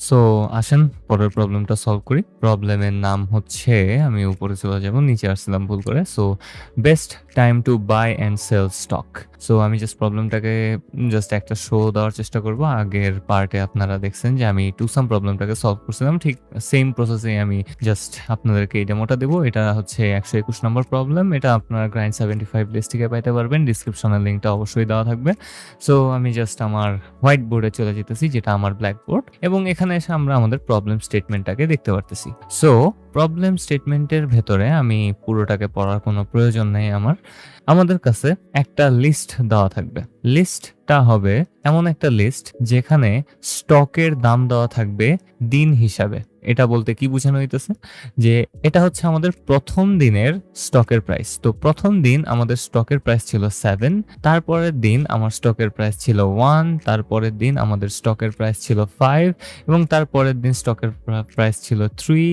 So আসেন, পরের প্রবলেমটা সলভ করি। প্রবলেমের নাম হচ্ছে, আমি উপরে চলে যাব, নিচে আসছিলাম ভুল করে। So best time to buy and sell stock so আমি জাস্ট প্রবলেমটাকে জাস্ট একটা শো দেওয়ার চেষ্টা করব। আগের পার্টে আপনারা দেখছেন যে, আমি টু সাম প্রবলেমটাকে সলভ করছিলাম। ঠিক সেম প্রসেসে আমি জাস্ট আপনাদেরকে এই ডেমোটা দেবো। এটা হচ্ছে একশো একুশ নম্বর প্রবলেম এটা আপনারা গ্রাইন্ড সেভেন্টি ফাইভ থেকে পাইতে পারবেন। ডিসক্রিপশনের লিঙ্কটা অবশ্যই দেওয়া থাকবে। সো আমি জাস্ট আমার হোয়াইট বোর্ডে চলে যেতেছি, যেটা আমার ব্ল্যাক বোর্ড এবং এখানে এসে আমরা আমাদের প্রবলেম স্টেটমেন্টটাকে দেখতে পারতেছি। সো প্রবলেম স্টেটমেন্টের ভেতরে আমি পুরোটাকে পড়ার কোনো প্রয়োজন নেই আমার। আমাদের কাছে একটা লিস্ট দেওয়া থাকবে। লিস্টটা হবে এমন একটা লিস্ট যেখানে স্টকের দাম দেওয়া থাকবে দিন হিসাবে। এটা বলতে কি বোঝানো হইতেছে? যে এটা হচ্ছে আমাদের প্রথম দিনের স্টকের প্রাইস তো প্রথম দিন আমাদের স্টকের প্রাইস ছিল সেভেন তারপরের দিন আমার স্টকের প্রাইস ছিল ওয়ান তারপরের দিন আমাদের স্টকের প্রাইস ছিল ফাইভ এবং তারপরের দিন স্টকের প্রাইস ছিল থ্রি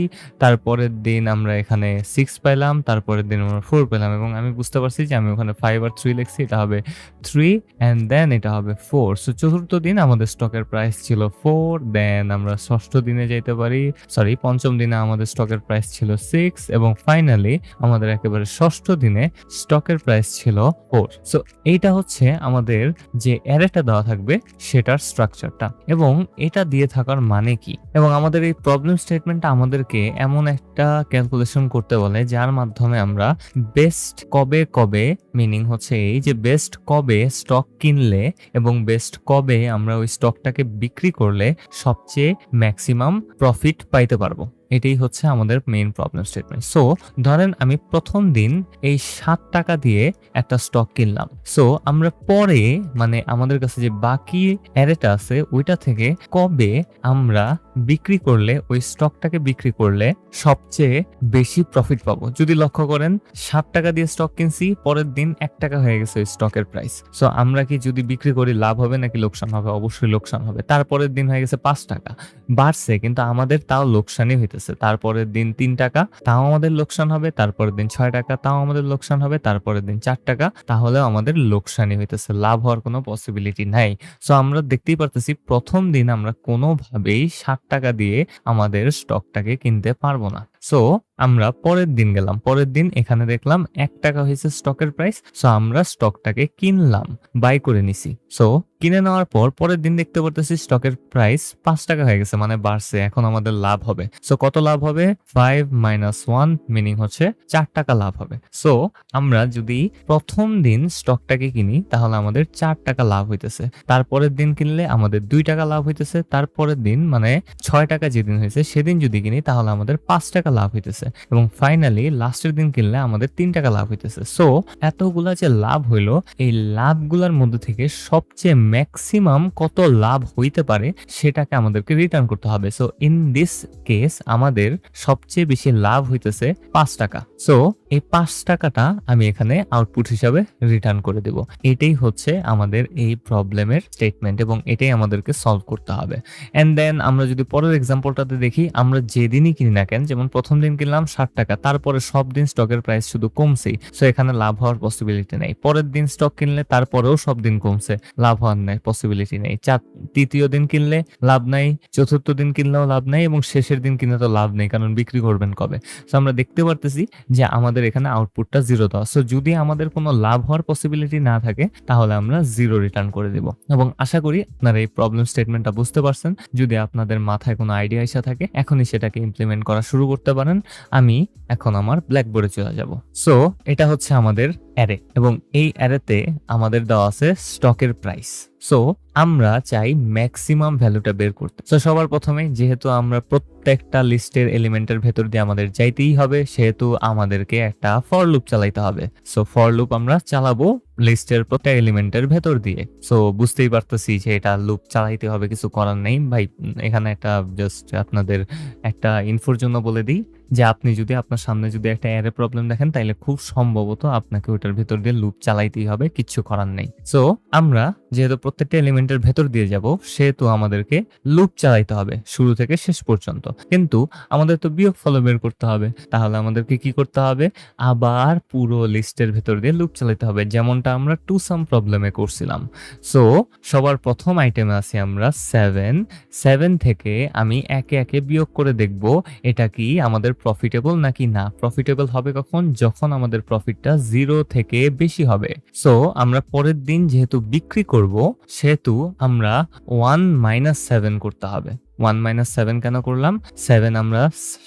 তারপরের দিন আমরা এখানে সিক্স পেলাম, তারপরের দিন আমরা ফোর পেলাম, এবং আমি বুঝতে পারছি যে আমি ওখানে ফাইভ আর থ্রি লিখছি, এটা হবে থ্রি অ্যান্ড দেন এটা হবে ফোর সো চতুর্থ দিন আমাদের স্টকের প্রাইস ছিল ফোর দেন আমরা ষষ্ঠ দিনে যাইতে পারি সরি পঞ্চম দিনে আমাদের স্টকের প্রাইস ছিল সিক্স এবং ফাইনালি আমাদের একেবারে ষষ্ঠ দিনে স্টকের প্রাইস ছিল ফোর সো এইটা হচ্ছে আমাদের যে অ্যারেটা দেওয়া থাকবে, সেটার স্ট্রাকচারটা এবং এটা দিয়ে থাকার মানে কি? এবং আমাদের এই প্রবলেম স্টেটমেন্টটা আমাদেরকে এমন একটা ক্যালকুলেশন করতে বলে, যার মাধ্যমে আমরা বেস্ট কবে কবে মিনিং হচ্ছে এই যে বেস্ট কবে স্টক কিনলে এবং বেস্ট কবে আমরা ওই স্টকটাকে বিক্রি করলে সবচেয়ে ম্যাক্সিমাম প্রফিট পাইতে পারব। এটাই হচ্ছে আমাদের মেইন প্রবলেম স্টেটমেন্ট সো ধরেন আমি প্রথম দিন এই সাত টাকা দিয়ে একটা স্টক কিনলাম। সো আমরা পরে মানে আমাদের কাছে যে বাকি অ্যারেটা আছে, ওইটা থেকে কবে আমরা বিক্রি করলে, ওই স্টকটাকে বিক্রি করলে সবচেয়ে বেশি প্রফিট পাবো? যদি লক্ষ্য করেন, সাত টাকা দিয়ে স্টক কিনছি, পরের দিন এক টাকা হয়ে গেছে ওই স্টকের প্রাইস সো আমরা কি যদি বিক্রি করি, লাভ হবে নাকি লোকসান হবে? অবশ্যই লোকসান হবে। তারপরের দিন হয়ে গেছে পাঁচ টাকা। বাড়ছে, কিন্তু আমাদের তাও লোকসানই হইতেছে তারপরের দিন তিন টাকা, তাও আমাদের লোকসান হবে। তারপরের দিন ছয় টাকা, তাও আমাদের লোকসান হবে। তারপরের দিন চার টাকা, তাহলেও আমাদের লোকসানই হইতেছে। লাভ হওয়ার কোনো পসিবিলিটি নাই। সো আমরা দেখতেই পারতেছি প্রথম দিন আমরা কোনোভাবেই ষাট টাকা দিয়ে আমাদের স্টকটাকে কিনতে পারব না। সো আমরা পরের দিন গেলাম। পরের দিন এখানে দেখলাম এক টাকা হয়েছে স্টকের প্রাইস সো আমরা স্টকটাকে কিনলাম বাই করে নিছি। সো কিনে নেওয়ার পর পরের দিন দেখতে পারতেছি স্টকের প্রাইস পাঁচ টাকা হয়ে গেছে মানে বাড়ছে, এখন আমাদের লাভ হবে। সো কত লাভ হবে? ফাইভ মাইনাস ওয়ান মিনিং হচ্ছে চার টাকা লাভ হবে। সো আমরা যদি প্রথম দিন স্টকটাকে কিনি, তাহলে আমাদের চার টাকা লাভ হইতেছে। তারপরের দিন কিনলে আমাদের দুই টাকা লাভ হইতেছে, তারপরের দিন মানে ছয় টাকা যেদিন হয়েছে, সেদিন যদি কিনি, তাহলে আমাদের পাঁচ টাকা লাভ হইতেছে। এবং ফাইনালি লাস্টের দিন কিনলে আমাদের তিন টাকা লাভ হইতেছে। সো এতগুলা যে লাভ হইল, এই লাভগুলোর মধ্যে থেকে সবচেয়ে ম্যাক্সিমাম কত লাভ হইতে পারে, সেটাকে আমাদেরকে রিটার্ন করতে হবে। সো ইন দিস কেস আমাদের সবচেয়ে বেশি লাভ হইতেছে পাঁচ টাকা। সো এই পাঁচ টাকাটা আমি এখানে আউটপুট হিসাবে রিটার্ন করে দেব। এটাই হচ্ছে আমাদের এই প্রবলেমের স্টেটমেন্ট এবং এটাই আমাদেরকে সলভ করতে হবে। অ্যান্ড দেন আমরা যদি পরের এক্সাম্পলটাতে দেখি, আমরা যেদিনই কিনি না কেন, যেমন প্রথম দিন কিনলাম ষাট টাকা, তারপরে সব দিন স্টকের প্রাইস শুধু কমছেই সো এখানে লাভ হওয়ার পসিবিলিটি নেই। পরের দিন স্টক কিনলে তারপরেও সব দিন কমছে, লাভ হওয়ার নেই পসিবিলিটি নেই। চার, তৃতীয় দিন কিনলে লাভ নাই, চতুর্থ দিন কিনলেও লাভ নাই, এবং শেষের দিন কিনলে তো লাভ নেই, কারণ বিক্রি করবেন কবে? সো আমরা দেখতে পারতেছি যে আমাদের এখানে আউটপুটটা জিরো দেওয়া। সো যদি আমাদের কোনো লাভ হওয়ার পসিবিলিটি না থাকে, তাহলে আমরা জিরো রিটার্ন করে দেব। এবং আশা করি আপনারা এই প্রবলেম স্টেটমেন্টটা বুঝতে পারছেন। যদি আপনাদের মাথায় কোনো আইডিয়া এসে থাকে, এখনই সেটাকে ইমপ্লিমেন্ট করা শুরু করতে পারেন, আমি এখন আমার ব্ল্যাকবোর্ডে চলে যাব। সো এটা হচ্ছে আমাদের অ্যারে এবং এই অ্যারেতে আমাদের দেওয়া আছে স্টকের প্রাইস সো আমরা চাই ম্যাক্সিমাম ভ্যালুটা বের করতে। সো সবার প্রথমে যেহেতু আমরা প্রত্যেকটা লিস্টের এলিমেন্টের ভেতর দিয়ে আমাদের যাইতেই হবে, সেহেতু আমাদেরকে একটা ফর লুপ চালাইতে হবে। সো ফর লুপ আমরা চালাবো লিস্টের প্রত্যেক এলিমেন্টের ভেতর দিয়ে। সো বুঝতেই পারতেছি যে এটা লুপ চালাইতে হবে, কিছু করার নেই। ভাই এখানে একটা জাস্ট আপনাদের একটা ইনফোর জন্য বলে দিই। যে আপনি যদি আপনার সামনে যদি একটা অ্যারে প্রবলেম দেখেন তাহলে খুব সম্ভবত আপনাকে ওটার ভেতর দিয়ে লুপ চালাইতেই হবে, কিচ্ছু করার নেই। সো আমরা যেহেতু প্রত্যেকটা এলিমেন্টের ভেতর দিয়ে যাব, সেহেতু আমাদেরকে লুপ চালাইতে হবে শুরু থেকে শেষ পর্যন্ত। কিন্তু আমাদের তো বিয়োগ ফলো বের করতে হবে, তাহলে আমাদেরকে কি করতে হবে? আবার পুরো লিস্টের ভেতর দিয়ে লুপ চালাতে হবে, যেমনটা আমরা টু সাম প্রবলেমে করছিলাম। সো সবার প্রথম আইটেমে আছি আমরা সেভেন সেভেন থেকে আমি একে একে বিয়োগ করে দেখব, এটা কি আমাদের প্রফিটেবল নাকি না প্রফিটেবল হবে কখন? যখন আমাদের প্রফিটটা জিরো থেকে বেশি হবে। সো আমরা পরের দিন যেহেতু বিক্রি করব, সেহেতু আমরা ওয়ান মাইনাস সেভেন করতে হবে। ওয়ান মাইনাস সেভেন কেন করলাম? সেভেন আমরা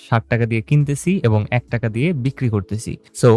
ষাট টাকা দিয়ে কিনতেছি এবং এক টাকা দিয়ে বিক্রি করতেছি। সো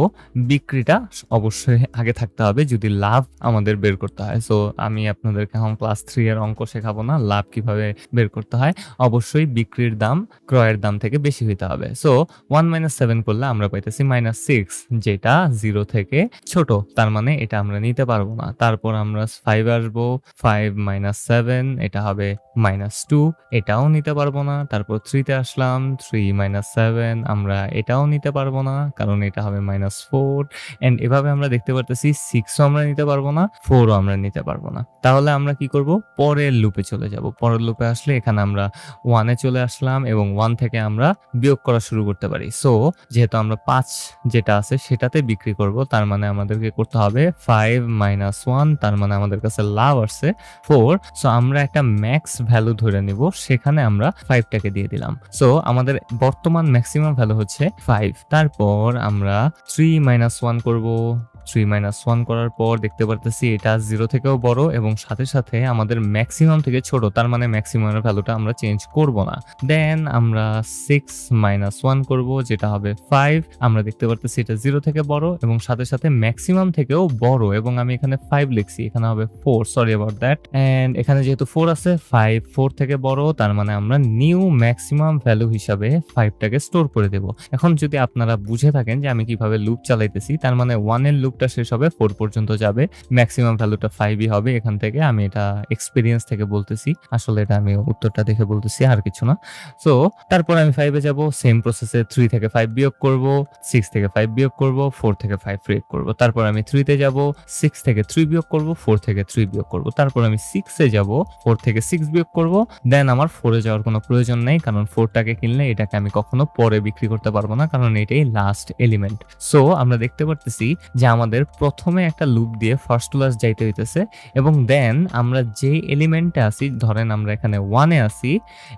বিক্রিটা অবশ্যই আগে থাকতে হবে যদি লাভ আমাদের বের করতে হয়। সো আমি আপনাদেরকে এখন ক্লাস থ্রি এর অঙ্ক শেখাবো না, লাভ কীভাবে বের করতে হয়। অবশ্যই বিক্রির দাম ক্রয়ের দাম থেকে বেশি হইতে হবে। সো ওয়ান মাইনাস সেভেন করলে আমরা পাইতেছি মাইনাস সিক্স যেটা জিরো থেকে ছোট। তার মানে এটা আমরা নিতে পারব না। তারপর আমরা ফাইভ আসব ফাইভ মাইনাস সেভেন এটা হবে মাইনাস টু এটাও নিতে পারব না। তারপর থ্রিতে আসলাম থ্রি মাইনাস সেভেন আমরা এটাও নিতে পারব না, কারণ এটা হবে মাইনাস ফোর এন্ড এভাবে আমরা দেখতে পারতেছি সিক্সও আমরা নিতে পারব না ফোরও আমরা নিতে পারব না। তাহলে আমরা কি করব? পরের লুপে চলে যাব। পরের লুপে আসলে এখানে আমরা ওয়ানে চলে আসলাম এবং ওয়ান থেকে আমরা বিয়োগ করা শুরু করতে পারি। সো যেহেতু আমরা পাঁচ যেটা আছে সেটাতে বিক্রি করব, তার মানে আমাদেরকে করতে হবে ফাইভ মাইনাস ওয়ান তার মানে আমাদের কাছে লাভ আসছে ফোর সো আমরা একটা ম্যাক্স ভ্যালু ধরে নিব, সেখানে আমরা ফাইভটাকে দিয়ে দিলাম। সো আমাদের বর্তমান ম্যাক্সিমাম ভ্যালু হচ্ছে ফাইভ তারপর আমরা থ্রি মাইনাস ওয়ান করব। থ্রি মাইনাস ওয়ান করার পর দেখতে পারতেছি এটা জিরো থেকেও বড় এবং সাথে সাথে আমাদের ম্যাক্সিমাম থেকে ছোট, তার মানে ম্যাক্সিমামের ভ্যালুটা আমরা চেঞ্জ করব না। দেন আমরা সিক্স মাইনাস ওয়ান করব, যেটা হবে ফাইভ আমরা দেখতে পারতেছি এটা জিরো থেকে বড় এবং সাথে সাথে ম্যাক্সিমাম থেকেও বড় এবং আমি এখানে ফাইভ লিখছি, এখানে হবে four sorry about that and এখানে যেহেতু ফোর আছে ফাইভ ফোর থেকে বড়, তার মানে আমরা নিউ ম্যাক্সিমাম ভ্যালু হিসাবে ফাইভটাকে স্টোর করে দেব। এখন যদি আপনারা বুঝে থাকেন যে আমি কীভাবে লুপ চালাইতেছি, তার মানে ওয়ানের লুপটা শেষ হবে ফোর পর্যন্ত যাবে। ম্যাক্সিমাম ভ্যালুটা ফাইভই হবে। এখান থেকে আমি এটা এক্সপিরিয়েন্স থেকে বলতেছি। আসলে এটা আমি উত্তরটা দেখে বলতেছি, আর কিছু না। সো তারপর আমি ফাইভে যাব। সেম প্রসেসে থ্রি থেকে ফাইভ বিয়োগ করব সিক্স থেকে ফাইভ বিয়োগ করব ফোর থেকে ফাইভ বিয়োগ করব। তারপর আমি থ্রিতে যাব সিক্স থেকে থ্রি বিয়োগ করব ফোর থেকে থ্রি বিয়োগ করব। তারপর আমি সিক্সে যাব ফোর থেকে সিক্স বিয়োগ করব। দেন আমার ফোরে যাওয়ার কোনো প্রয়োজন নেই, কারণ ফোরটাকে কিনলে এটাকে আমি কখনো পরে বিক্রি করতে পারব না, কারণ এটাই লাস্ট এলিমেন্ট সো আমরা দেখতে পারতেছি যে আমাদের প্রথমে একটা লুপ দিয়ে ফার্স্ট টু লাস্ট যাইতে হইতেছে এবং দেন আমরা যে এলিমেন্টে আছি, ধরেন আমরা এখানে ওয়ানে আছি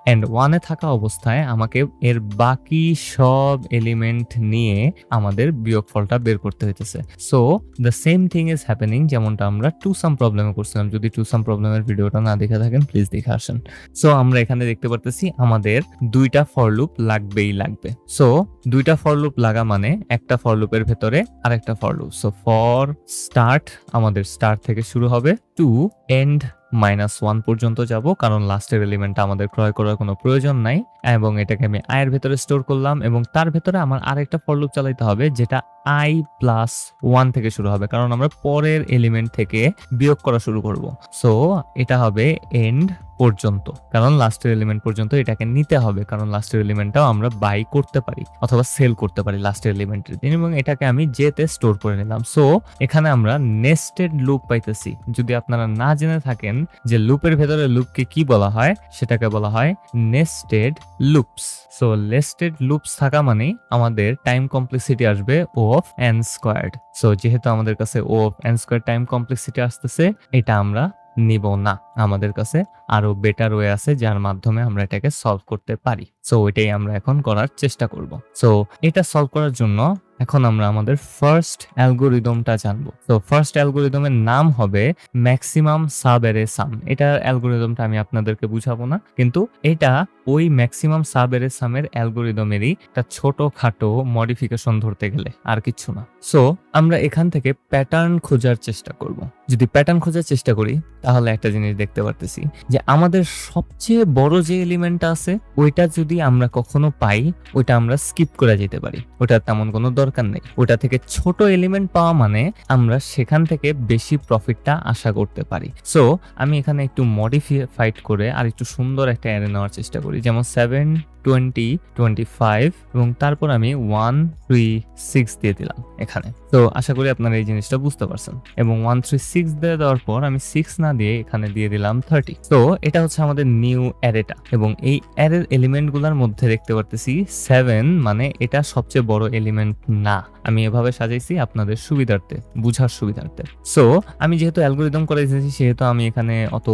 অ্যান্ড ওয়ানে থাকা অবস্থায় আমাকে এর বাকি সব এলিমেন্ট নিয়ে আমাদের বিয়োগফলটা বের করতে হইতেছে। So the same thing is happening যেমনটা আমরা টু সাম প্রবলেমে করছিলাম। যদি টু সাম প্রবলেমের ভিডিওটা না দেখে থাকেন প্লিজ দেখে আসেন। সো আমরা এখানে দেখতে পারতেছি আমাদের দুইটা ফর লুপ লাগবেই লাগবে। সো দুইটা ফর লুপ লাগা মানে একটা ফর লুপের ভেতরে আরেকটা for loop so for start আমাদের স্টার্ট থেকে শুরু হবে টু এন্ড মাইনাস ওয়ান পর্যন্ত যাব, কারণ লাস্টের এলিমেন্টটা আমাদের ক্রয় করার কোনো প্রয়োজন নাই, এবং এটাকে আমি আয়ের ভেতরে স্টোর করলাম, এবং তার ভেতরে আমার আরেকটা ফর লুপ চালাইতে হবে, যেটা আই প্লাস ওয়ান থেকে শুরু হবে, কারণ আমরা পরের এলিমেন্ট থেকে বিয়োগ করা শুরু করব। সো এটা হবে এন্ড পর্যন্ত, কারণ লাস্টের এলিমেন্ট পর্যন্ত এটাকে নিতে হবে, কারণ লাস্টের এলিমেন্টটাও আমরা বাই করতে পারি, অথবা সেল করতে পারি লাস্টের এলিমেন্টের দিন, এবং এটাকে আমি জেতে স্টোর করে নিলাম। সো এখানে আমরা নেস্টেড লুপ পাইতেছি। যদি আপনারা না জেনে থাকেন যে লুপের ভেতরে লুপকে কি বলা হয়? সেটাকে বলা হয় nested loops so nested loops থাকা মানে আমাদের টাইম কমপ্লেক্সিটি আসবে O of N squared so যেহেতু আমাদের কাছে O of N square time complexity আসতেছে, এটা আমরা নিব না। আমাদের কাছে আরও বেটার ওয়ে আছে, যার মাধ্যমে আমরা এটাকে সলভ করতে পারি। সো এটাই আমরা এখন করার চেষ্টা করব। সো এটা সলভ করার জন্য এখন আমরা আমাদের ফার্স্ট অ্যালগোরিদমটা জানব। তো ফার্স্ট অ্যালগোরিদমের নাম হবে ম্যাক্সিমাম সাবেরে সাম এটার অ্যালগোরিদমটা আমি আপনাদেরকে বুঝাবো না, কিন্তু এটা ওই ম্যাক্সিমাম সাবেরে সামের অ্যালগোরিদমেরই একটা ছোটখাটো মডিফিকেশন ধরতে গেলে, আর কিছু না। সো আমরা এখান থেকে প্যাটার্ন খোঁজার চেষ্টা করব। যদি প্যাটার্ন খোঁজার চেষ্টা করি, তাহলে একটা জিনিস দেখতে পারতেছি যে আমাদের সবচেয়ে বড় যে এলিমেন্টটা আছে, ওইটা যদি আমরা কখনো পাই, ওইটা আমরা স্কিপ করে যেতে পারি। ওটার তেমন কোনো দরকার নেই। ওটা থেকে ছোট এলিমেন্ট পাওয়া মানে আমরা সেখান থেকে বেশি প্রফিটটা আশা করতে পারি। সো আমি এখানে একটু মডিফাইড করে আর একটু সুন্দর একটা অ্যারে নেওয়ার চেষ্টা করি। যেমন সেভেন টোয়েন্টি টোয়েন্টি ফাইভ এবং তারপর আমি ওয়ান থ্রি সিক্স দিয়ে দিলাম এখানে। তো আশা করি আপনারা এই জিনিসটা বুঝতে পারছেন। এবং ওয়ান থ্রি সিক্স দিয়ে দেওয়ার পর আমি সিক্স না দিয়ে এখানে দিয়ে দিলাম থার্টি তো এটা হচ্ছে আমাদের নিউ অ্যারেটা এবং এই অ্যারের এলিমেন্টগুলোর মধ্যে দেখতে পারতেছি সেভেন মানে এটা সবচেয়ে বড় এলিমেন্ট না। আমি এভাবে সাজাইছি আপনাদের সুবিধার্থে, বুঝার সুবিধার্থে। সো আমি যেহেতু অ্যালগোরিদম করে এসেছি সেহেতু আমি এখানে অত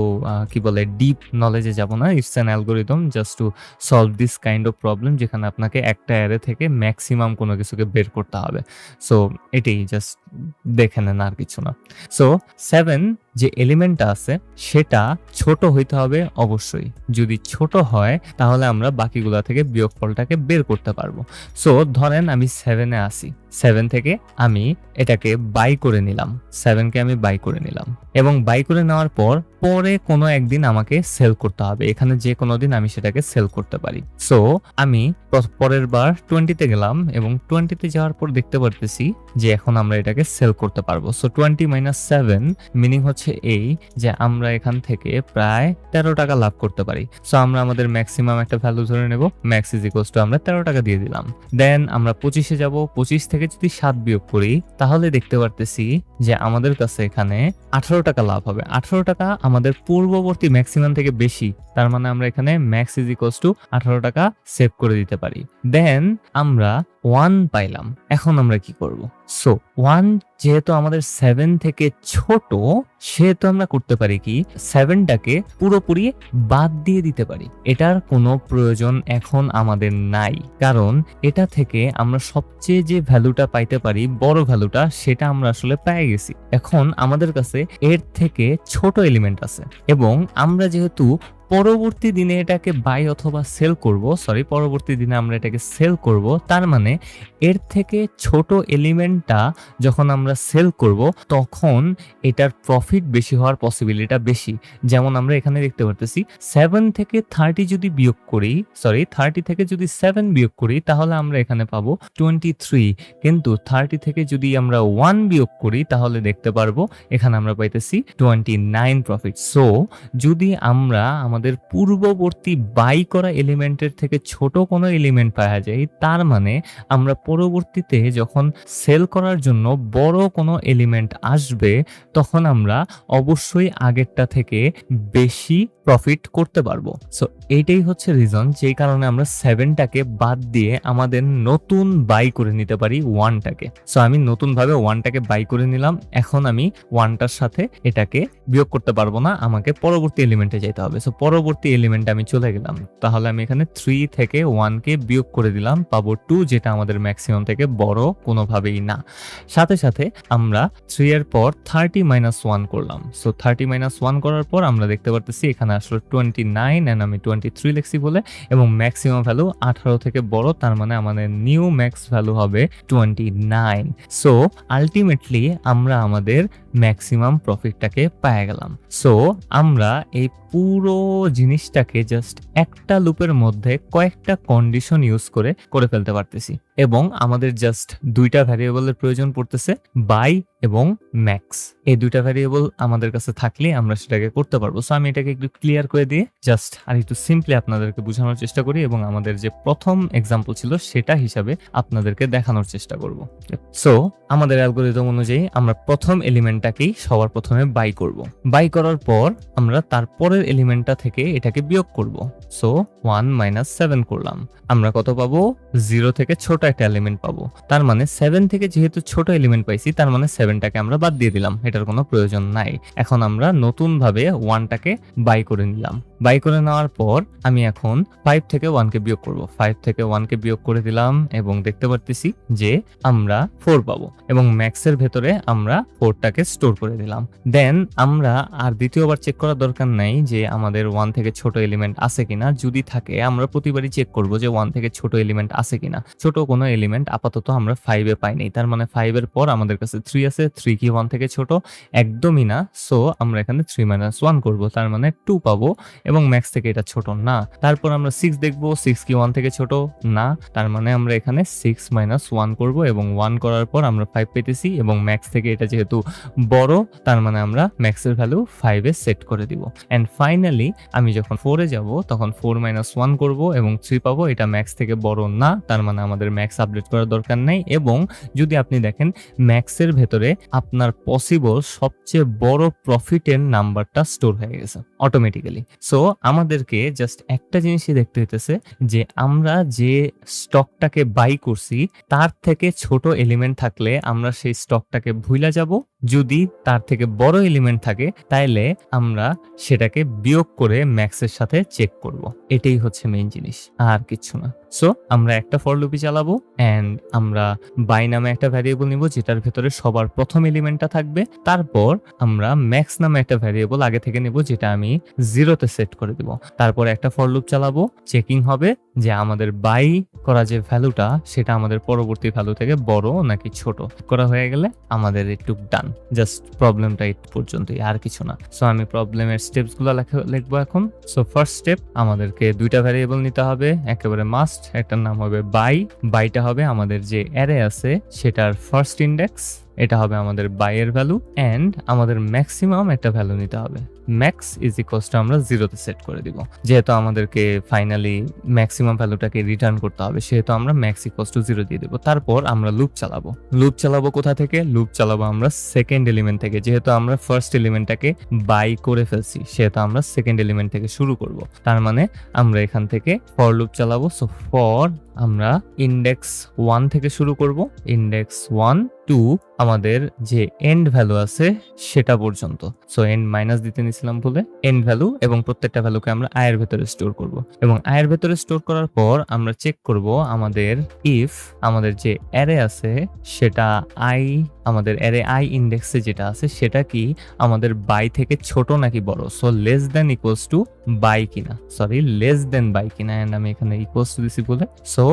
কি বলে ডিপ নলেজে যাব না। It's an algorithm just to solve this kind of problem যেখানে আপনাকে একটা অ্যারে থেকে ম্যাক্সিমাম কোনো কিছুকে বের করতে হবে। সো এটাই জাস্ট দেখে নেন আর কিছু না। সো সেভেন যে এলিমেন্টটা আছে, সেটা ছোট হইতে হবে অবশ্যই। যদি ছোট হয়, তাহলে আমরা বাকিগুলা থেকে বিয়োগফলটাকে বের করতে পারব। সো ধরেন আমি সেভেনে আসি সেভেন থেকে আমি এটাকে বাই করে নিলাম। সেভেনকে আমি বাই করে নিলাম। এবং বাই করে নেওয়ার পর, পরে কোনো একদিন আমাকে সেল করতে হবে। এখানে যে কোনো দিন আমি সেটাকে সেল করতে পারি। সো আমি পরের বার টোয়েন্টিতে গেলাম এবং টোয়েন্টিতে যাওয়ার পর দেখতে পারতেছি যে এখন আমরা এটাকে সেল করতে পারব। So twenty minus seven meaning হচ্ছে এই যে আমরা এখান থেকে প্রায় তেরো টাকা লাভ করতে পারি। সো আমরা আমাদের ম্যাক্সিমাম একটা ভ্যালু ধরে নেব ম্যাক্স ইজ ইকোয়াস টু আমরা তেরো টাকা দিয়ে দিলাম। দেন আমরা পঁচিশে যাব, পঁচিশ থেকে যদি সাত বিয়োগ করি, তাহলে দেখতে পারতেছি যে আমাদের কাছে এখানে আঠারো টাকা লাভ হবে। আঠারো টাকা আমাদের পূর্ববর্তী ম্যাক্সিমাম থেকে বেশি, তার মানে আমরা এখানে ম্যাক্স ইজ ইকোয়াস টু আঠারো টাকা সেভ করে দিতে পারি। দেন আমরা ওয়ান পাইলাম। এখন আমরা কি করব? সো ওয়ান যেহেতু আমাদের সেভেন থেকে ছোট, সেহেতু আমরা করতে পারি কি? সেভেনটাকে পুরোপুরি বাদ দিয়ে দিতে পারি। এটার কোনো প্রয়োজন এখন আমাদের নাই। কারণ এটা থেকে আমরা সবচেয়ে যে ভ্যালুটা পাইতে পারি, বড় ভ্যালুটা সেটা আমরা আসলে পেয়ে গেছি। এখন আমাদের কাছে এর থেকে ছোট এলিমেন্ট আছে। এবং আমরা যেহেতু পরবর্তী দিনে এটাকে বাই অথবা সেল করব সরি পরবর্তী দিনে আমরা এটাকে সেল করব, তার মানে এর থেকে ছোট এলিমেন্টটা যখন আমরা সেল করব, তখন এটার প্রফিট বেশি হওয়ার পসিবিলিটিটা বেশি। যেমন আমরা এখানে দেখতে পারতেছি সেভেন থেকে থার্টি যদি বিয়োগ করি সরি থার্টি থেকে যদি সেভেন বিয়োগ করি, তাহলে আমরা এখানে পাবো টোয়েন্টি থ্রি কিন্তু থার্টি থেকে যদি আমরা ওয়ান বিয়োগ করি, তাহলে দেখতে পারব, এখানে আমরা পাইতেছি টোয়েন্টি নাইন প্রফিট সো যদি আমরা আমাদের পূর্ববর্তী বাই করা এলিমেন্টের থেকে ছোট কোনো এলিমেন্ট পাওয়া যায়, তার মানে আমরা পরবর্তীতে যখন সেল করার জন্য বড় কোনো এলিমেন্ট আসবে, তখন আমরা অবশ্যই আগেরটা থেকে বেশি প্রফিট করতে পারব। সো এইটাই হচ্ছে রিজন যেই কারণে আমরা সেভেনটাকে বাদ দিয়ে আমাদের নতুন বাই করে নিতে পারি ওয়ানটাকে সো আমি নতুন ভাবে ওয়ানটাকে বাই করে নিলাম, এখন আমি ওয়ানটার সাথে এটাকে বিয়োগ করতে পারব না, আমাকে পরবর্তী এলিমেন্টে যেতে হবে। সো পরবর্তী এলিমেন্টে আমি চলে গেলাম। তাহলে আমি এখানে থ্রি থেকে ওয়ানকে বিয়োগ করে দিলাম, পাবো টু যেটা আমাদের ম্যাক্সিমাম থেকে বড় কোনোভাবেই না। সাথে সাথে আমরা থ্রি এর পর থার্টি মাইনাস ওয়ান করলাম। সো থার্টি মাইনাস ওয়ান করার পর আমরা দেখতে পারতেছি এখানে আসলে টোয়েন্টি নাইন অ্যান্ড আমি টোয়েন্টি থ্রি লিখছি বলে, এবং ম্যাক্সিমাম ভ্যালু আঠারো থেকে বড়, তার মানে আমাদের নিউ ম্যাক্স ভ্যালু হবে টোয়েন্টি নাইন সো আলটিমেটলি আমরা আমাদের ম্যাক্সিমাম প্রফিটটাকে পেয়ে গেলাম। সো আমরা এই পুরো জিনিসটাকে জাস্ট একটা লুপের মধ্যে কয়েকটা কন্ডিশন ইউজ করে করে ফেলতে পারতেছি। এবং আমাদের জাস্ট দুইটা ভ্যারিয়েবলের প্রয়োজন পড়তেছে বাই এবং ম্যাক্স এই দুইটা ভ্যারিয়েবল আমাদের কাছে থাকলে আমরা সেটাকে করতে পারব। সো আমি এটাকে একটু ক্লিয়ার করে দিয়ে জাস্ট আর একটু সিম্পলি আপনাদেরকে বোঝানোর চেষ্টা করি এবং আমাদের যে প্রথম এক্সাম্পল ছিল সেটা হিসাবে আপনাদেরকে দেখানোর চেষ্টা করব। সো আমাদের অ্যালগোরিদম অনুযায়ী আমরা প্রথম এলিমেন্টটাকেই সবার প্রথমে বাই করব। বাই করার পর আমরা তারপরের এলিমেন্টটা থেকে এটাকে বিয়োগ করব। সো ওয়ান মাইনাস সেভেন করলাম। আমরা কত পাবো? জিরো থেকে ছোট একটা এলিমেন্ট পাবো। তার মানে সেভেন থেকে যেহেতু ছোট এলিমেন্ট পাইছি, তার মানে সেভেনটাকে আমরা বাদ দিয়ে দিলাম। এটার কোনো প্রয়োজন নাই। এখন আমরা নতুনভাবে ওয়ানটাকে বাই করে নিলাম। বাই করে নেওয়ার পর আমি এখন ফাইভ থেকে ওয়ানকে বিয়োগ করব। ফাইভ থেকে ওয়ানকে বিয়োগ করে দিলাম এবং দেখতে পারতেছি যে আমরা ফোর পাবো এবং ম্যাক্সের ভেতরে আমরা ফোরটাকে স্টোর করে দিলাম। দেন আমরা আর দ্বিতীয়বার চেক করার দরকার নাই যে আমাদের ওয়ান থেকে ছোট এলিমেন্ট আছে কিনা। যদি থাকে, আমরা প্রতিবারই চেক করব যে ওয়ান থেকে ছোট এলিমেন্ট আছে কিনা। ছোট কোনো এলিমেন্ট আপাতত আমরা ফাইভে পাইনি। তার মানে ফাইভের পর আমাদের কাছে থ্রি আছে থ্রি কি ওয়ান থেকে ছোট? একদমই না। সো আমরা এখানে থ্রি মাইনাস ওয়ান করব। তার মানে টু পাবো এবং ম্যাক্স থেকে এটা ছোট না। তারপর আমরা সিক্স দেখব সিক্স কি ওয়ান থেকে ছোট? না। তার মানে আমরা এখানে সিক্স মাইনাস ওয়ান করব এবং ওয়ান করার পর আমরা ফাইভ পেতেছি এবং ম্যাক্স থেকে এটা যেহেতু বড়, তার মানে আমরা ম্যাক্সের ভ্যালু ফাইভে সেট করে দিব। অ্যান্ড ফাইনালি আমি যখন ফোরে যাব, তখন ফোর মাইনাস ওয়ান করব এবং থ্রি পাবো। এটা ম্যাক্স থেকে বড় না, তার মানে আমাদের ম্যাক্স আপডেট করার দরকার নেই এবং যদি আপনি দেখেন ম্যাক্সের ভেতরে আপনার পসিবল সবচেয়ে বড় প্রফিটের নাম্বারটা স্টোর হয়ে গেছে অটোমেটিক্যালি সো আমাদেরকে জাস্ট একটা জিনিসই দেখতে হইতেছে যে আমরা যে স্টকটাকে বাই করছি, তার থেকে ছোট এলিমেন্ট থাকলে আমরা সেই স্টকটাকে ভুলা যাব। যদি তার থেকে বড় এলিমেন্ট থাকে, তাইলে আমরা সেটাকে বিয়োগ করে ম্যাক্সের সাথে চেক করব। এটাই হচ্ছে মেইন জিনিস, আর কিছু না। সো আমরা একটা ফর লুপি চালাবো অ্যান্ড আমরা বাই নামে একটা ভ্যারিয়েবল নিব যেটার ভেতরে সবার প্রথম এলিমেন্টটা থাকবে। তারপর আমরা ম্যাক্স নামে একটা ভ্যারিয়েবল আগে থেকে নেব যেটা আমি জিরোতে সেট করে দিব। তারপর একটা ফর লুপ চালাবো। চেকিং হবে যে আমাদের বাই করা যে ভ্যালুটা সেটা আমাদের পরবর্তী ভ্যালু থেকে বড় নাকি ছোট? করা হয়ে গেলে আমাদের একটু ডান জাস্ট প্রবলেমটা এই পর্যন্তই, আর কিছু না। সো আমি প্রবলেমের স্টেপসগুলো লিখব এখন। সো ফার্স্ট স্টেপ আমাদেরকে দুইটা ভ্যারিয়েবল নিতে হবে। একেবারে মাস্ট একটার নাম হবে বাই বাইটা হবে আমাদের যে অ্যারে আছে সেটার ফার্স্ট ইন্ডেক্স এটা হবে আমাদের বাইয়ের ভ্যালু অ্যান্ড আমাদের ম্যাক্সিমাম একটা ভ্যালু নিতে হবে। ম্যাক্স ইজ ইকোয়াস আমরা জিরোতে সেট করে দিব। যেহেতু আমাদেরকে ফাইনালি ম্যাক্সিমাম ভ্যালুটাকে রিটার্ন করতে হবে, সেহেতু আমরা ম্যাক্স ইকোয়াস টু জিরো দিয়ে দেবো। তারপর আমরা লুপ চালাবো। লুপ চালাবো কোথা থেকে? লুপ চালাবো আমরা সেকেন্ড এলিমেন্ট থেকে। যেহেতু আমরা ফার্স্ট এলিমেন্টটাকে বাই করে ফেলছি, সেহেতু আমরা সেকেন্ড এলিমেন্ট থেকে শুরু করব। তার মানে আমরা এখান থেকে ফর লুপ চালাবো। সো ফর আমরা ইন্ডেক্স ওয়ান থেকে শুরু করব। ইন্ডেক্স ওয়ান টু আমাদের যে এন্ড ভ্যালু আছে সেটা পর্যন্ত। সো এন্ড মাইনাস দিতে নিয়েছিলাম বলে এন্ড ভ্যালু এবং প্রত্যেকটা ভ্যালুকে আমরা আয়ের ভেতরে স্টোর করব। এবং আয়ের ভেতরে স্টোর করার পর আমরা চেক করব আমাদের ইফ আমাদের যে অ্যারে আছে সেটা আই আমাদের অ্যারে আই ইন্ডেক্সে যেটা আছে, সেটা কি আমাদের বাই থেকে ছোট নাকি বড়? So less than equals to buy কিনা। সরি লেস দেন বাই কিনা এন্ড আমি এখানে ইকুয়ালস টু দিছি বলে। সো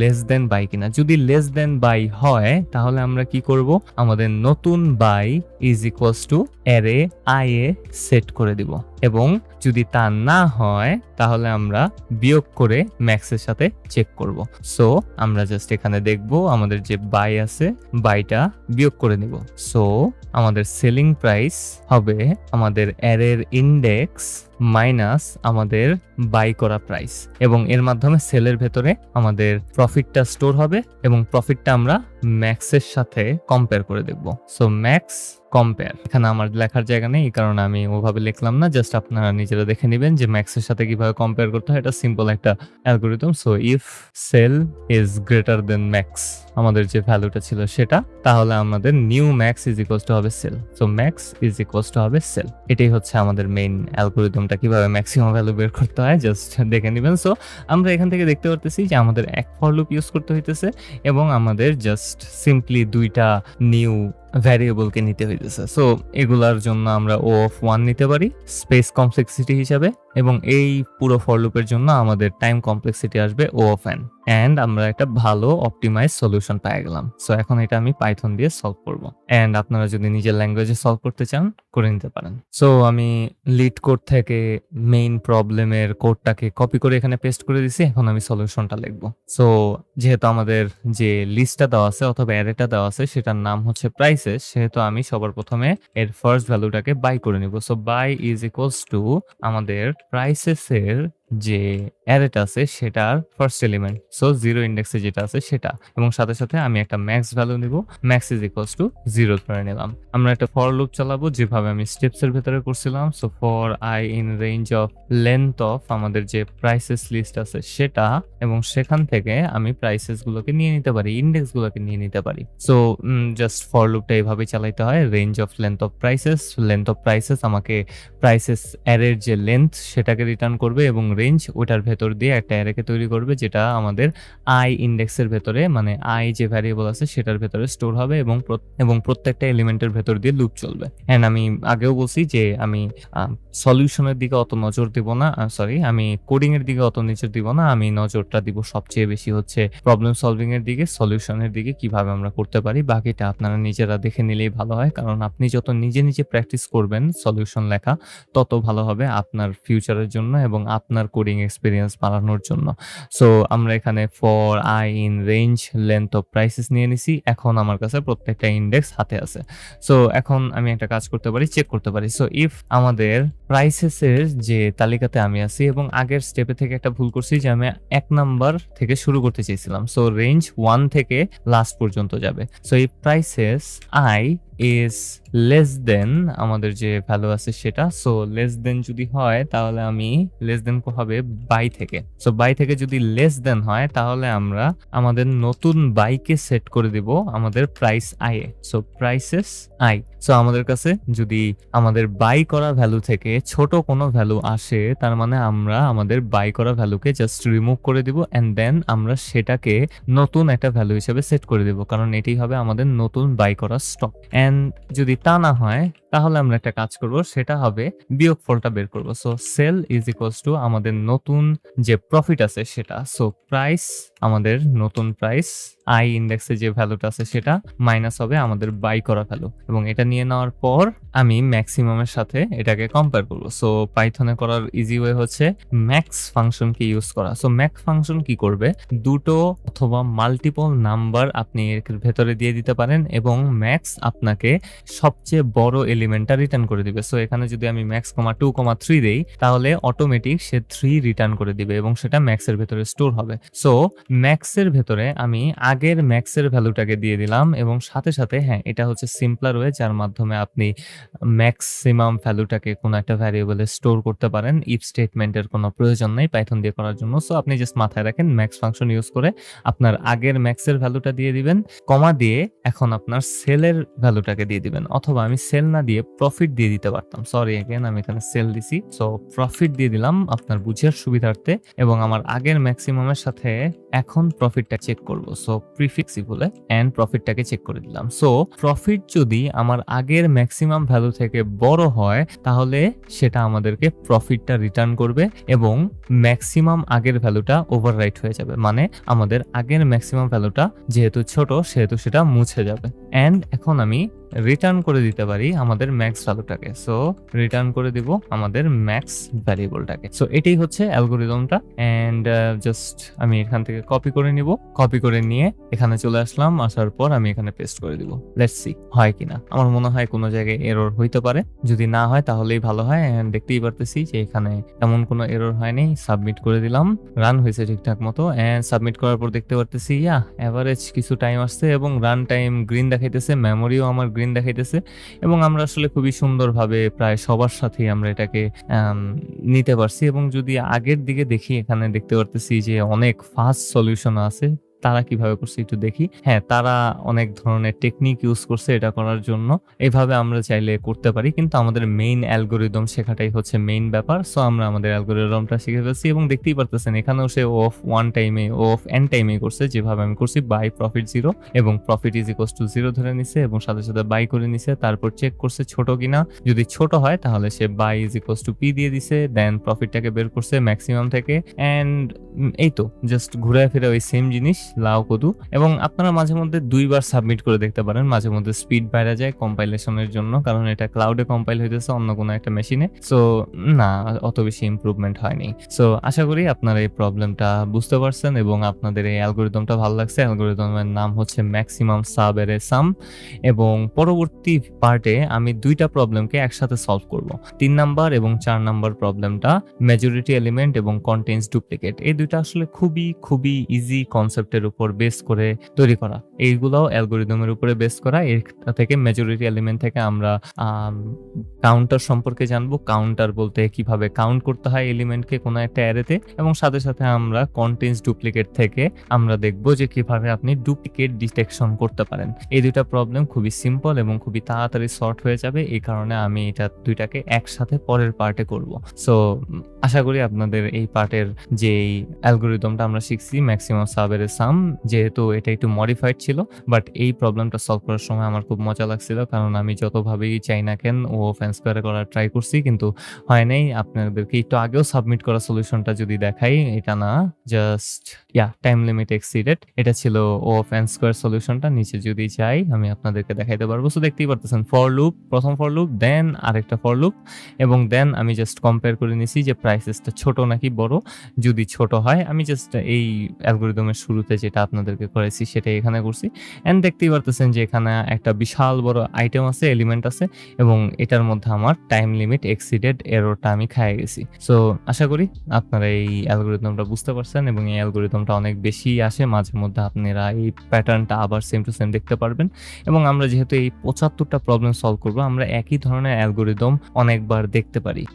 লেস দেন বাই কিনা। যদি লেস দেন বাই হয়, তাহলে আমরা কি করব? আমাদের নতুন buy is equals to array i A set করে দিব। এবং যদি তা না হয়, তাহলে আমরা বিয়োগ করে ম্যাক্সের সাথে চেক করব। সো আমরা জাস্ট এখানে দেখব আমাদের যে বাই আছে বাইটা বিয়োগ করে নিব। সো আমাদের সেলিং প্রাইস হবে আমাদের অ্যারের ইন্ডেক্স মাইনাস আমাদের বাই করা প্রাইস এবং এর মাধ্যমে সেলের ভেতরে আমাদের প্রফিটটা স্টোর হবে এবং প্রফিটটা আমরা ম্যাক্সের সাথে কম্পেয়ার করে দেখব। সো ম্যাক্স কম্পেয়ার এখানে আমার লেখার জায়গা নেই কারণে আমি ওভাবে লিখলাম না জাস্ট আপনারা নিজেরা দেখে নেবেন যে ম্যাক্সের সাথে কীভাবে কম্পেয়ার করতে হয়। এটা সিম্পল একটা algorithm so if sell is greater than max আমাদের যে ভ্যালুটা ছিল সেটা, তাহলে আমাদের new max is equals to হবে sell so max is equals to হবে সেল এটাই হচ্ছে আমাদের মেইন অ্যালগোরিদমটা কীভাবে ম্যাক্সিমাম ভ্যালু বের করতে হয় জাস্ট দেখে নেবেন। সো আমরা এখান থেকে দেখতে পারতেছি যে আমাদের এক ফর লুপ ইউজ করতে হইতেছে এবং আমাদের জাস্ট সিম্পলি দুইটা নিউ ভ্যারিয়েবলকে নিতে হইতেছে। সো এগুলার জন্য আমরা ও অফ ওয়ান নিতে পারি স্পেস কমপ্লেক্সিটি হিসাবে, এবং এই পুরো ফর লুপের জন্য আমাদের টাইম কমপ্লেক্সিটি আসবে ও অফ এন অ্যান্ড আমরা একটা ভালো অপটিমাইজ সলিউশন পেয়ে গেলাম। সো এখন এটা আমি পাইথন দিয়ে সলভ করব। অ্যান্ড আপনারা যদি নিজের ল্যাঙ্গুয়েজে সলভ করতে চান, করে নিতে পারেন। সো আমি লিড কোড থেকে মেইন প্রবলেমের কোডটাকে কপি করে এখানে পেস্ট করে দিছি, এখন আমি সলিউশনটা লিখব। সো যেহেতু আমাদের যে লিস্টটা দেওয়া আছে, অথবা অ্যারেটা দেওয়া আছে, সেটার নাম হচ্ছে প্রাইসেস সেহেতু আমি সবার প্রথমে এর ফার্স্ট ভ্যালুটাকে বাই করে নিব। So buy is equals to আমাদের প্রাইসেসের যে অ্যারেটা আছে সেটার ফার্স্ট এলিমেন্ট সো জিরো ইন্ডেক্সে যেটা আছে, সেটা। এবং সাথে সাথে আমি একটা ম্যাক্স ভ্যালু নিব max is equals to zero ধরে নিলাম। আমরা একটা ফর লুপ চালাবো, যেভাবে আমি স্টেপস এর ভেতরে করছিলাম। So for i in range of length of আমাদের যে প্রাইসেস লিস্ট আছে, সেটা। এবং সেখান থেকে আমি প্রাইসেস গুলোকে নিয়ে নিতে পারি ইন্ডেক্স গুলোকে নিয়ে নিতে পারি। সো জাস্ট ফর লুপটা এইভাবে চালাইতে হয় range of length of prices length of prices আমাকে প্রাইসেস অ্যারের যে লেন্থ সেটাকে রিটার্ন করবে এবং রেঞ্জ ওটার ভেতর ভেতর দিয়ে একটা অ্যারেকে তৈরি করবে, যেটা আমাদের আই ইন্ডেক্সের ভেতরে মানে আই যে ভ্যারিয়েবল আছে, সেটার ভেতরে স্টোর হবে এবং এবং প্রত্যেকটা এলিমেন্টের ভেতর দিয়ে লুপ চলবে। অ্যান্ড আমি আগেও বলছি যে আমি সলিউশনের দিকে অত নজর দিব না সরি আমি কোডিং এর দিকে অত নজর দিব না, আমি নজরটা দিব সবচেয়ে বেশি হচ্ছে প্রবলেম সলভিং এর দিকে সলিউশনের দিকে, কীভাবে আমরা করতে পারি। বাকিটা আপনারা নিজেরা দেখে নিলেই ভালো হয়, কারণ আপনি যত নিজে নিজে প্র্যাকটিস করবেন সলিউশন লেখা, তত ভালো হবে আপনার ফিউচারের জন্য এবং আপনার কোডিং এক্সপিরিয়েন্স বাড়ানোর জন্য। সো আমরা এখানে for i in range length of prices নিয়ে নিছি। এখন আমার কাছে প্রত্যেকটা ইন্ডেক্স হাতে আছে। সো এখন আমি একটা কাজ করতে পারি চেক করতে পারি। সো ইফ আমাদের প্রাইসেসের যে তালিকাতে আমি আছি এবং আগের স্টেপে থেকে একটা ভুল করছি যে আমি এক নাম্বার থেকে শুরু করতে চেয়েছিলাম। সো রেঞ্জ ওয়ান থেকে লাস্ট পর্যন্ত যাবে। সো এই prices i is less than আমাদের যে ভ্যালু আছে সেটা। সো লেস দেন যদি হয়, তাহলে আমি লেস দেন হবে বাই থেকে। সো বাই থেকে যদি লেস দেন হয়, তাহলে আমরা আমাদের নতুন বাইকে সেট করে দিব আমাদের প্রাইস আই এ সো প্রাইসেস আই সো আমাদের কাছে যদি আমাদের বাই করা ভ্যালু থেকে ছোট কোনো ভ্যালু আসে, তার মানে আমরা আমাদের বাই করা ভ্যালুকে জাস্ট রিমুভ করে দিব অ্যান্ড দেন আমরা সেটাকে নতুন একটা ভ্যালু হিসেবে সেট করে দিব, কারণ এটি হবে আমাদের নতুন বাই করা স্টক অ্যান্ড যদি তা না হয়, তাহলে আমরা একটা কাজ করব, সেটা হবে বিয়োগ ফলটা বের করব। So sell is equals to আমাদের নতুন যে প্রফিট আছে সেটা। সো প্রাইস আমাদের নতুন প্রাইস আই ইন্ডেক্সে যে ভ্যালুটা আছে সেটা মাইনাস হবে আমাদের বাই করা ভ্যালু এবং এটা নিয়ে নেওয়ার পর আমি ম্যাক্সিমামের সাথে এটাকে কম্পেয়ার করব। সো পাইথনে করার ইজি ওয়ে হচ্ছে ম্যাক্স ফাংশনকে ইউজ করা। সো ম্যাক্স ফাংশন কি করবে? দুটো অথবা মাল্টিপল নাম্বার আপনি এর ভেতরে দিয়ে দিতে পারেন এবং ম্যাক্স আপনাকে সবচেয়ে বড় এলিমেন্টটা রিটার্ন করে দিবে। সো এখানে যদি আমি max comma two comma three দেই, তাহলে অটোমেটিক সে থ্রি রিটার্ন করে দিবে এবং সেটা ম্যাক্সের ভেতরে স্টোর হবে। সো ম্যাক্সের ভেতরে আমি আগের ম্যাক্সের ভ্যালুটাকে দিয়ে দিলাম এবং সাথে সাথে হ্যাঁ এটা হচ্ছে সিম্পলার ওয়ে যার মাধ্যমে আপনি ম্যাক্সিমাম ভ্যালুটাকে কোনো একটা ভ্যারিয়েবলে স্টোর করতে পারেন। ইফ স্টেটমেন্টের কোনো প্রয়োজন নেই পাইথন দিয়ে করার জন্য। সো আপনি জাস্ট মাথায় রাখেন ম্যাক্স ফাংশন ইউজ করে আপনার আগের ম্যাক্সের ভ্যালুটা দিয়ে দিবেন। কমা দিয়ে এখন আপনার সেলের ভ্যালুটাকে দিয়ে দিবেন। অথবা আমি সেল না দিয়ে প্রফিট দিয়ে দিতে পারতাম। সরি এগেন আমি এখানে সেল দিছি। সো প্রফিট দিয়ে দিলাম আপনার বুঝার সুবিধার্থে এবং আমার আগের ম্যাক্সিমামের সাথে এখন প্রফিটটা চেক করব। সো প্রিফিক্সি বলে এন্ড প্রফিটটাকে চেক করে দিলাম। সো প্রফিট যদি আমার আগের ম্যাক্সিমাম ভ্যালু থেকে বড় হয়, তাহলে সেটা আমাদেরকে প্রফিটটা রিটার্ন করবে এবং ম্যাক্সিমাম আগের ভ্যালুটা ওভাররাইট হয়ে যাবে। মানে আমাদের আগের ম্যাক্সিমাম ভ্যালুটা যেহেতু ছোট, সেহেতু সেটা মুছে যাবে। এন্ড এখন আমি রিটার্ন করে দিতে পারি আমাদের ম্যাক্স ভ্যালুটাকে সো রিটার্ন করে দিব আমাদের ম্যাক্স ভ্যারিয়েবলটাকে সো এটাই হচ্ছে অ্যালগোরিদমটা। এন্ড জাস্ট আমি এখান থেকে কপি করে নিব। কপি করে নিয়ে এখানে চলে আসলাম। আসার পর আমি এখানে পেস্ট করে দিব। লেটস সি হয় কিনা। আমার মনে হয় কোনো জায়গায় এরর হইতে পারে। যদি না হয়, তাহলেই ভালো হয়। And দেখতেই পারতেছি যে এখানে এমন কোনো এরর হয়নি। সাবমিট করে দিলাম। রান হয়েছে ঠিকঠাক মতো। এন্ড সাবমিট করার পর দেখতে পারতেছি ইয়া এভারেজ কিছু টাইম আসছে এবং রান টাইম গ্রিন দেখাইতেছে। মেমোরিও আমার গ্রিন দেখাইতেছে। এবং আমরা আসলে খুবই সুন্দরভাবে প্রায় সবার সাথে আমরা এটাকে নিতে পারছি। এবং যদি আগের দিকে দেখি, এখানে দেখতে পারতেছি যে অনেক ফাস্ট সলিউশন আছে। তারা কীভাবে করছে একটু দেখি। হ্যাঁ তারা অনেক ধরনের টেকনিক ইউজ করছে এটা করার জন্য। এভাবে আমরা চাইলে করতে পারি, কিন্তু আমাদের মেইন অ্যালগোরিদম শেখাটাই হচ্ছে মেইন ব্যাপার। সো আমরা আমাদের অ্যালগোরিদমটা শিখে ফেলছি এবং দেখতেই পারতেছেন, এখানেও সে অফ ওয়ান টাইমে অফ এন টাইমে করছে। যেভাবে আমি করছি বাই প্রফিট জিরো এবং profit is equals to zero ধরে নিছে এবং সাথে সাথে বাই করে নিছে, তারপর চেক করছে ছোট কিনা। যদি ছোট হয়, তাহলে সে buy is equals to p দিয়ে দিছে দেন প্রফিটটাকে বের করছে ম্যাক্সিমাম থেকে। অ্যান্ড এই তো জাস্ট ঘুরে ফিরে ওই সেম জিনিস। লাউ কদু। এবং আপনারা মাঝে মধ্যে দুইবার সাবমিট করে দেখতে পারেন। মাঝে মধ্যে স্পিড বাইরে যায় কম্পাইলেশনের জন্য, কারণ এটা ক্লাউডে কম্পাইল হইতেছে অন্য কোনো একটা মেশিনে সো না, অত বেশি ইমপ্রুভমেন্ট হয়নি। সো আশা করি আপনারা এই প্রবলেমটা বুঝতে পারছেন এবং আপনাদের এই অ্যালগোরিদমটা ভালো লাগছে। অ্যালগোরিদমের নাম হচ্ছে ম্যাক্সিমাম সাব এরে সাম এবং পরবর্তী পার্টে আমি দুইটা প্রবলেমকে একসাথে সলভ করব। তিন নাম্বার এবং চার নাম্বার প্রবলেমটা মেজরিটি এলিমেন্ট এবং কন্টেন্স ডুপ্লিকেট এই দুইটা আসলে খুবই খুবই ইজি কনসেপ্টের কনসেপ্টের উপর বেস করে তৈরি করা। এইগুলোও অ্যালগোরিদমের উপরে বেস করা। এর থেকে মেজরিটি এলিমেন্ট থেকে আমরা কাউন্টার সম্পর্কে জানব। কাউন্টার বলতে কীভাবে কাউন্ট করতে হয় এলিমেন্টকে কোনো একটা অ্যারেতে এবং সাথে সাথে আমরা কন্টেন্টস ডুপ্লিকেট থেকে আমরা দেখব যে কীভাবে আপনি ডুপ্লিকেট ডিটেকশন করতে পারেন। এই দুইটা প্রবলেম খুবই সিম্পল এবং খুবই তাড়াতাড়ি সর্ট হয়ে যাবে। এই কারণে আমি এটা দুইটাকে একসাথে পরের পার্টে করব। সো আশা করি আপনাদের এই পার্টের যে অ্যালগোরিদমটা আমরা শিখছি ম্যাক্সিমাম সাবের সাম যেহেতু এটা একটু মডিফাইড ছিল বাট এই প্রবলেমটা সলভ করার সময় আমার খুব মজা লাগছিল, কারণ আমি যতভাবেই চাই না কেন, ও ফ্যান স্কোয়ারে করার ট্রাই করছি, কিন্তু হয় নাই। আপনাদেরকে একটু আগেও সাবমিট করা সলিউশনটা যদি দেখাই, এটা না just yeah time limit exceeded এটা ছিল ও ফ্যান স্কোয়ার সলিউশনটা নিচে যদি চাই, আমি আপনাদেরকে দেখাইতে পারব। সো দেখতেই পারতেছেন ফর লুপ প্রথম ফর লুপ দেন আরেকটা ফর লুপ এবং দেন আমি জাস্ট কম্পেয়ার করে নিছি যে প্রাইসেসটা ছোট নাকি বড়। যদি ছোট হয়, আমি জাস্ট এই অ্যালগোরিদমের শুরুতে যেটা আপনাদেরকে করেছি সেটা এখানে করছি। এন্ড দেখতেই পারতেছেন যে এখানে একটা বিশাল বড় আইটেম আছে এলিমেন্ট আছে এবং এটার মধ্যে আমার টাইম লিমিট এক্সিডেড এরোটা আমি খাই গেছি। সো আশা করি আপনারা এই অ্যালগোরিদমটা বুঝতে পারছেন এবং এই অ্যালগোরিদমটা অনেক বেশি আসে। মাঝে মধ্যে আপনারা এই প্যাটার্নটা আবার সেম টু সেম দেখতে পারবেন। এবং আমরা যেহেতু এই পঁচাত্তরটা প্রবলেম সলভ করব, আমরা একই ধরনের অ্যালগোরিদম অনেকবার দেখতে পারি।